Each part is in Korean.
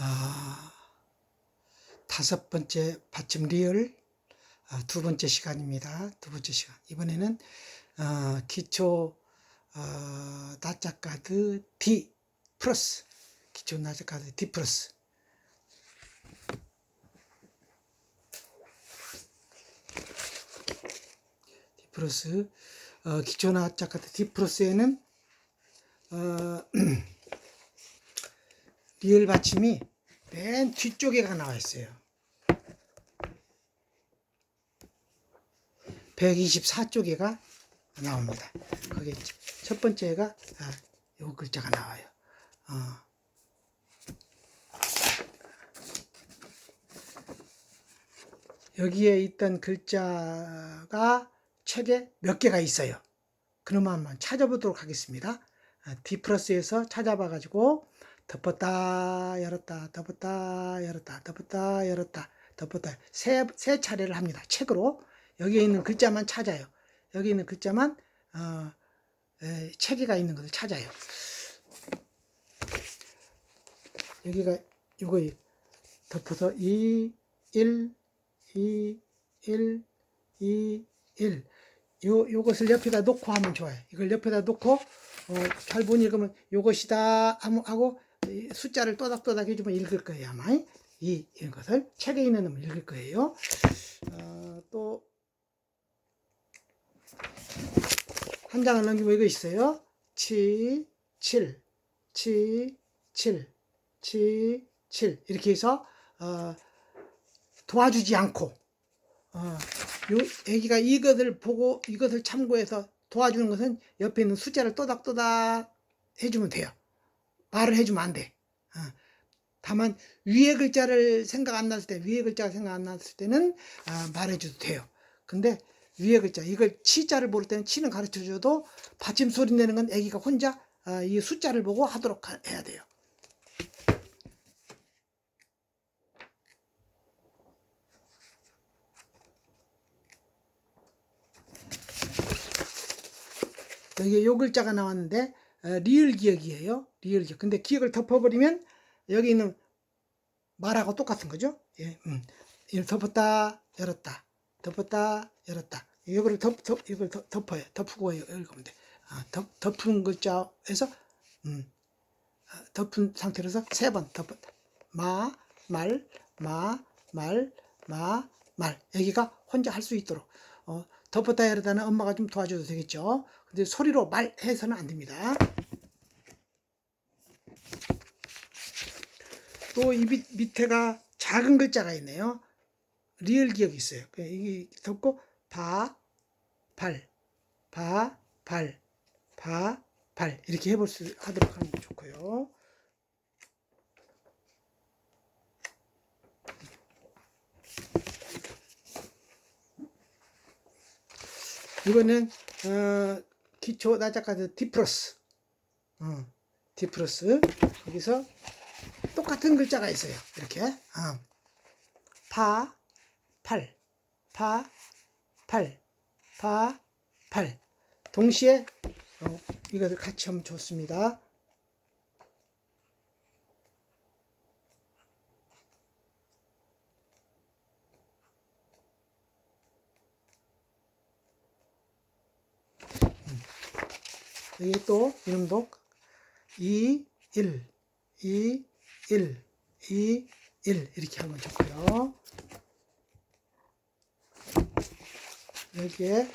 아, 다섯 번째 받침 리얼 아, 두 번째 시간입니다. 두 번째 시간. 이번에는 어, 기초 어, 나자카드 D 플러스 기초 나자카드 D 플러스 D 플러스 어, 기초 나자카드 D 플러스에는 어, 리얼 받침이 맨 뒤쪽에가 나와 있어요. 124쪽에가 나옵니다. 거기 첫 번째가 아, 요 글자가 나와요. 어. 여기에 있던 글자가 책에 몇 개가 있어요. 한번 찾아보도록 하겠습니다. 아, D 플러스에서 찾아봐 가지고 덮었다 열었다 덮었다 열었다 덮었다 열었다 덮었다 세, 세 차례를 합니다. 책으로 여기에 있는 글자만 찾아요. 여기 있는 글자만 어, 에, 체계가 있는 것을 찾아요. 여기가 요거 덮어서 2, 1, 2, 1, 2, 1. 요, 요것을 옆에다 놓고 하면 좋아요. 이걸 옆에다 놓고, 어, 잘못 읽으면 요것이다 하고, 숫자를 또닥또닥 해주면 읽을 거예요, 아마. 이, 이것을 책에 있는 놈을 읽을 거예요. 어, 또, 한 장을 넘기면 이거 있어요. 7, 7, 7, 7, 7, 7. 이렇게 해서, 어, 도와주지 않고, 어, 요 애기가 이것을 보고 이것을 참고해서 도와주는 것은 옆에 있는 숫자를 또닥또닥 해주면 돼요. 말을 해주면 안 돼. 어. 다만 위에 글자를 생각 안 났을 때 위에 글자가 생각 안 났을 때는 아, 말해줘도 돼요. 근데 위에 글자 이걸 치자를 모를 때는 치는 가르쳐줘도 받침 소리 내는 건 애기가 혼자 아, 이 숫자를 보고 하도록 하- 해야 돼요. 여기 요 글자가 나왔는데 어, 리을 기억이에요. 리을 기억. 근데 기억을 덮어버리면 여기 있는 말하고 똑같은 거죠. 예, 음. 덮었다, 열었다, 덮었다, 열었다. 이거를 덮, 덮, 이걸 덮, 덮어요. 덮고 읽으면 돼. 아, 덮, 덮은 글자에서, 음, 아, 덮은 상태로서 세 번 덮었다. 마, 말, 마, 말, 마, 말. 여기가 혼자 할 수 있도록. 어, 덮었다 열었다는 엄마가 좀 도와줘도 되겠죠. 근데 소리로 말해서는 안 됩니다. 또 이 밑에가 작은 글자가 있네요. 리을 기억이 있어요. 그 이게 덮고 바, 발, 바, 발, 바, 발 이렇게 해볼 수 하도록 하면 좋고요. 이거는 어, 기초 나자카드 D 플러스, 어, D 플러스 거기서 똑같은 글자가 있어요. 이렇게 어. 파, 팔, 파, 팔, 파, 팔. 동시에 어, 이것을 같이 하면 좋습니다. 여기 또 이름도 2, 1, 2, 1, 2, 1 이렇게 하면 좋고요. 여기에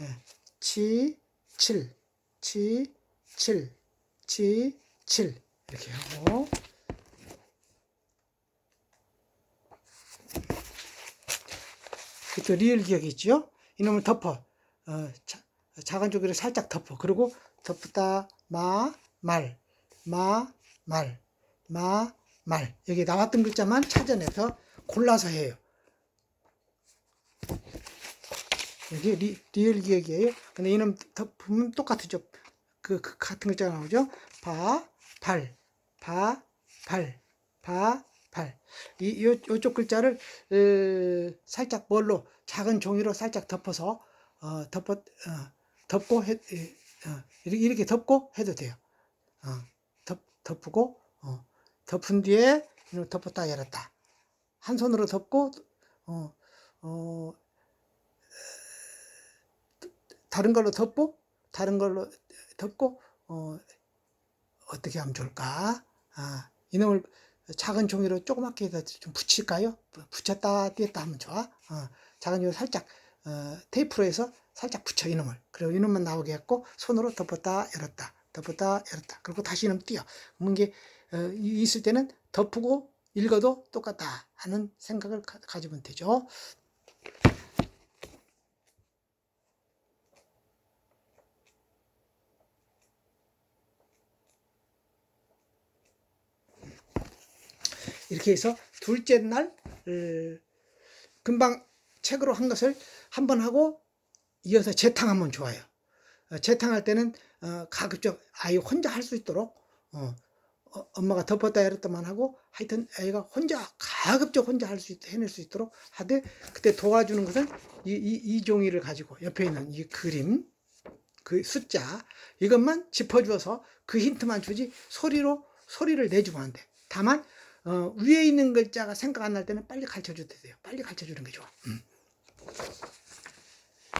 예, 치, 7, 치, 7, 치, 7 이렇게 하고 또 리을 기억이 있죠? 이놈을 덮어 어, 자, 작은 조개를 살짝 덮어 그리고 덮었다 마, 말, 마, 말, 마, 말. 여기 나왔던 글자만 찾아내서 골라서 해요. 여기 리, 리얼 기억이에요. 근데 이놈 덮으면 똑같죠. 그, 그 같은 글자가 나오죠. 바, 발, 바, 발, 바, 발. 이, 요, 요쪽 글자를, 어, 살짝 뭘로, 작은 종이로 살짝 덮어서, 어, 덮어, 어, 덮고 해, 에, 어, 이렇게, 이렇게 덮고 해도 돼요. 어, 덮, 덮고, 어, 덮은 뒤에 덮었다 열었다. 한 손으로 덮고 어, 어, 다른 걸로 덮고 다른 걸로 덮고 어, 어떻게 하면 좋을까? 아, 이놈을 작은 종이로 조그맣게 좀 붙일까요? 붙였다 띄었다 하면 좋아. 어, 작은 종이로 살짝 어, 테이프로 해서 살짝 붙여 이놈을. 그리고 이놈만 나오게 했고 손으로 덮었다 열었다 덮었다 열었다. 그리고 다시 이놈 띄어. 그러면 이게 어, 이- 있을 때는 덮고 읽어도 똑같다 하는 생각을 가, 가지면 되죠. 이렇게 해서 둘째 날 어, 금방 책으로 한 것을 한 번 하고 이어서 재탕하면 좋아요. 어, 재탕할 때는 어, 가급적 아이 혼자 할 수 있도록 어, 어, 엄마가 덮었다 열었다만 하고 하여튼 애가 혼자 가급적 혼자 할 수 해낼 수 있도록 하되 그때 도와주는 것은 이, 이, 이 종이를 가지고 옆에 있는 이 그림 그 숫자 이것만 짚어주어서 그 힌트만 주지 소리로 소리를 내주면 안 돼. 다만 어, 위에 있는 글자가 생각 안 날 때는 빨리 가르쳐 줘도 돼요. 빨리 가르쳐 주는 게 좋아. 음.